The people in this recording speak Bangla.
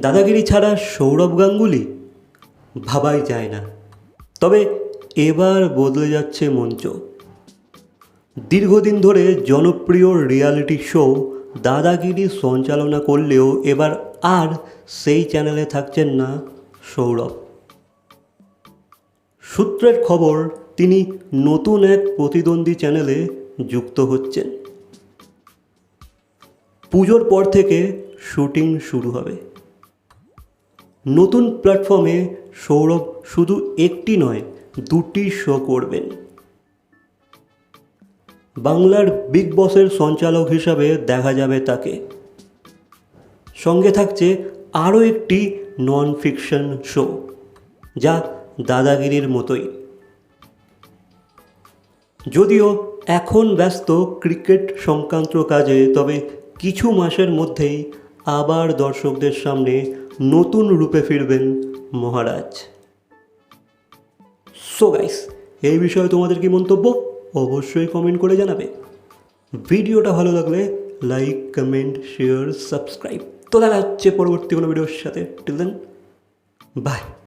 দাদাগিরি ছাড়া সৌরভ গাঙ্গুলি ভাবাই যায় না। তবে এবার বদলে যাচ্ছে মঞ্চ। দীর্ঘদিন ধরে জনপ্রিয় রিয়ালিটি শো দাদাগিরি সঞ্চালনা করলেও এবার আর সেই চ্যানেলে থাকছেন না সৌরভ। সূত্রের খবর, তিনি নতুন এক প্রতিদ্বন্দ্বী চ্যানেলে যুক্ত হচ্ছেন। পুজোর পর থেকে শুটিং শুরু হবে। নতুন প্ল্যাটফর্মে সৌরভ শুধু একটি নয়, দুটি শো করবেন। বাংলার বিগ বসের সঞ্চালক হিসাবে দেখা যাবে তাকে। সঙ্গে থাকছে আরও একটি নন ফিকশন শো যা দাদাগিরির মতোই। যদিও এখন ব্যস্ত ক্রিকেট সংক্রান্ত কাজে, তবে কিছু মাসের মধ্যেই আবার দর্শকদের সামনে নতুন রূপে ফিরবেন মহারাজ। সো গাইস এই বিষয়ে তোমাদের কি মন্তব্য? অবশ্যই কমেন্ট করে জানাবে। ভিডিওটা ভালো লাগলে লাইক কমেন্ট শেয়ার সাবস্ক্রাইব তো দেখা হচ্ছে পরবর্তী কোনো ভিডিওর সাথে। Till then by